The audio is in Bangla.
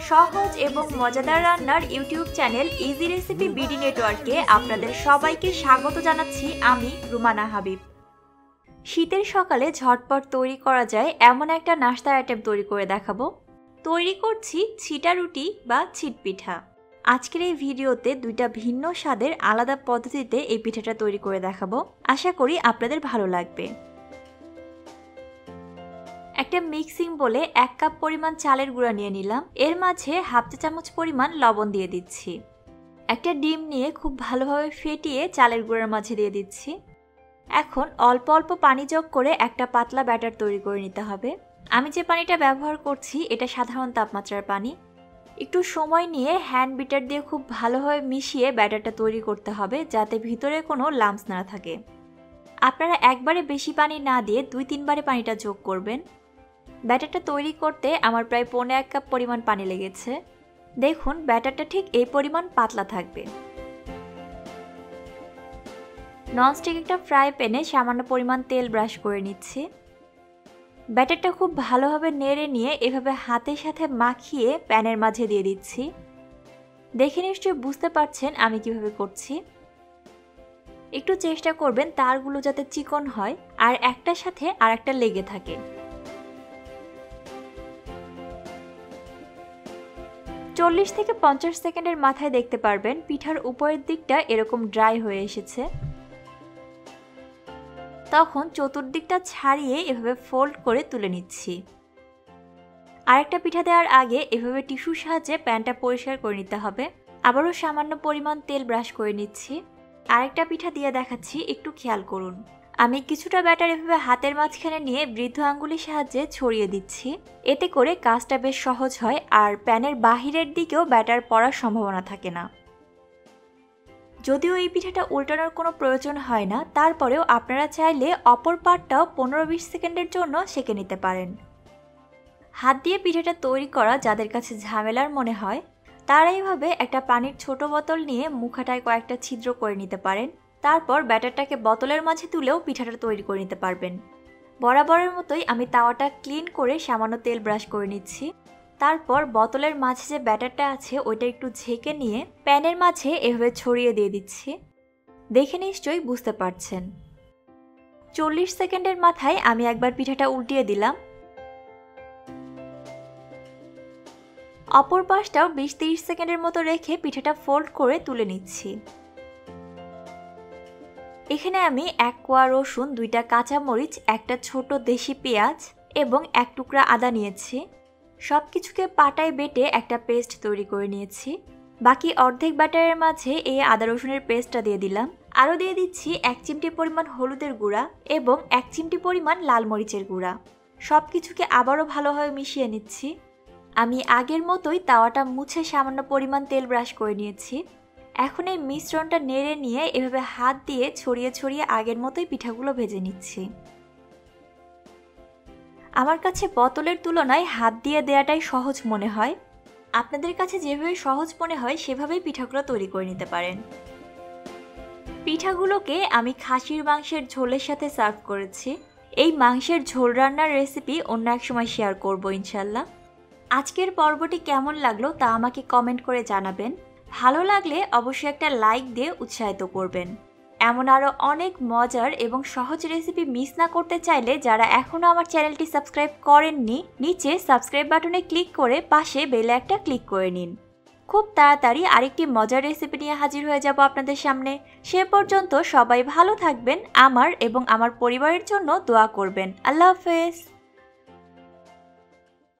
সহজ এবং মজাদার রান্নার YouTube channel easy recipe BD নেটওয়ার্কে আপনাদের সবাইকে স্বাগত জানাচ্ছি আমি রুমানা হাবিব। শীতের সকালে ঝটপট তৈরি করা যায় এমন একটা নাস্তার আইটেম তৈরি করে দেখাবো। তৈরি করছি ছিটা রুটি বা ছিট পিঠা। আজকের এই ভিডিওতে দুইটা ভিন্ন স্বাদের আলাদা পদ্ধতিতে এই পিঠাটা তৈরি করে দেখাবো। আশা করি আপনাদের ভালো লাগবে। একটা মিক্সিং বলে এক কাপ পরিমাণ চালের গুঁড়া নিয়ে নিলাম। এর মাঝে হাফ চা চামচ পরিমাণ লবণ দিয়ে দিচ্ছি। একটা ডিম নিয়ে খুব ভালোভাবে ফেটিয়ে চালের গুঁড়ার মাঝে দিয়ে দিচ্ছি। এখন অল্প অল্প পানি যোগ করে একটা পাতলা ব্যাটার তৈরি করে নিতে হবে। আমি যে পানিটা ব্যবহার করছি, এটা সাধারণ তাপমাত্রার পানি। একটু সময় নিয়ে হ্যান্ড বিটার দিয়ে খুব ভালোভাবে মিশিয়ে ব্যাটারটা তৈরি করতে হবে, যাতে ভিতরে কোনো লাম্পস না থাকে। আপনারা একবারে বেশি পানি না দিয়ে দুই তিনবারে পানিটা যোগ করবেন। ব্যাটারটা তৈরি করতে আমার প্রায় পৌনে এক কাপ পরিমাণ পানি লেগেছে। দেখুন, ব্যাটারটা ঠিক এই পরিমাণ পাতলা থাকবে। ননস্টিক একটা ফ্রাই প্যানে সামান্য পরিমাণ তেল ব্রাশ করে নিচ্ছি। ব্যাটারটা খুব ভালোভাবে নেড়ে নিয়ে এভাবে হাতের সাথে মাখিয়ে প্যানের মাঝে দিয়ে দিচ্ছি। দেখে নিশ্চয়ই বুঝতে পারছেন আমি কীভাবে করছি। একটু চেষ্টা করবেন তারগুলো যাতে চিকন হয় আর একটার সাথে আর একটা লেগে থাকে। চল্লিশ থেকে পঞ্চাশ সেকেন্ডের মাথায় দেখতে পারবেন পিঠার উপরের দিকটা এরকম ড্রাই হয়ে এসেছে। তখন চতুর্দিকটা ছাড়িয়ে এভাবে ফোল্ড করে তুলে নিচ্ছি। আরেকটা পিঠা দেওয়ার আগে এভাবে টিস্যুর সাহায্যে প্যানটা পরিষ্কার করে নিতে হবে। আবারও সামান্য পরিমাণ তেল ব্রাশ করে নিচ্ছি। আরেকটা পিঠা দিয়ে দেখাচ্ছি, একটু খেয়াল করুন। আমি কিছুটা ব্যাটার এভাবে হাতের মাঝখানে নিয়ে বৃদ্ধ আঙ্গুলির সাহায্যে ছড়িয়ে দিচ্ছি। এতে করে কাজটা বেশ সহজ হয় আর প্যানের বাহিরের দিকেও ব্যাটার পড়ার সম্ভাবনা থাকে না। যদিও এই পিঠাটা উল্টানোর কোনো প্রয়োজন হয় না, তারপরেও আপনারা চাইলে অপর পাটটাও পনেরো বিশ সেকেন্ডের জন্য সেঁকে নিতে পারেন। হাত দিয়ে পিঠাটা তৈরি করা যাদের কাছে ঝামেলার মনে হয়, তারা এইভাবে একটা পানির ছোট বোতল নিয়ে মুখাটায় কয়েকটা ছিদ্র করে নিতে পারেন। তারপর ব্যাটারটাকে বোতলের মাঝে তুলেও পিঠাটা তৈরি করে নিতে পারবেন। বরাবরের মতোই আমি তাওয়াটা ক্লিন করে সামান্য তেল ব্রাশ করে নিচ্ছি। তারপর বোতলের মাঝে যে ব্যাটারটা আছে, ওইটা একটু ঝেঁকে নিয়ে প্যানের মাঝে এভাবে ছড়িয়ে দিয়ে দিচ্ছি। দেখে নিশ্চয়ই বুঝতে পারছেন। চল্লিশ সেকেন্ডের মাথায় আমি একবার পিঠাটা উল্টিয়ে দিলাম। অপর পাশটাও বিশ তিরিশ সেকেন্ডের মতো রেখে পিঠাটা ফোল্ড করে তুলে নিচ্ছি। এখানে আমি এক কোয়া রসুন, দুইটা কাঁচা মরিচ, একটা ছোট দেশি পেঁয়াজ এবং এক টুকরা আদা নিয়েছি। সব কিছুকে পাটায় বেটে একটা পেস্ট তৈরি করে নিয়েছি। বাকি অর্ধেক ব্যাটারের মাঝে এই আদা রসুনের পেস্টটা দিয়ে দিলাম। আরও দিয়ে দিচ্ছি এক চিমটি পরিমাণ হলুদের গুঁড়া এবং এক চিমটি পরিমাণ লাল মরিচের গুঁড়া। সব কিছুকে আবারও ভালোভাবে মিশিয়ে নিচ্ছি। আমি আগের মতোই তাওয়াটা মুছে সামান্য পরিমাণ তেল ব্রাশ করে নিয়েছি। এখন এই মিশ্রণটা নেড়ে নিয়ে এভাবে হাত দিয়ে ছড়িয়ে ছড়িয়ে আগের মতোই পিঠাগুলো ভেজে নিচ্ছি। আমার কাছে বোতলের তুলনায় হাত দিয়ে দেওয়াটাই সহজ মনে হয়। আপনাদের কাছে যেভাবে সহজ মনে হয়, সেভাবেই পিঠাগুলো তৈরি করে নিতে পারেন। পিঠাগুলোকে আমি খাসির মাংসের ঝোলের সাথে সার্ভ করেছি। এই মাংসের ঝোল রান্নার রেসিপি অন্য এক সময় শেয়ার করব ইনশাল্লাহ। আজকের পর্বটি কেমন লাগল তা আমাকে কমেন্ট করে জানাবেন। ভালো লাগলে অবশ্যই একটা লাইক দিয়ে উৎসাহিত করবেন। এমন আরও অনেক মজার এবং সহজ রেসিপি মিস না করতে চাইলে যারা এখনও আমার চ্যানেলটি সাবস্ক্রাইব করেননি, নিচে সাবস্ক্রাইব বাটনে ক্লিক করে পাশে বেলে একটা ক্লিক করে নিন। খুব তাড়াতাড়ি আরেকটি মজার রেসিপি নিয়ে হাজির হয়ে যাব আপনাদের সামনে। সে পর্যন্ত সবাই ভালো থাকবেন, আমার এবং আমার পরিবারের জন্য দোয়া করবেন। আল্লাহ হাফেজ।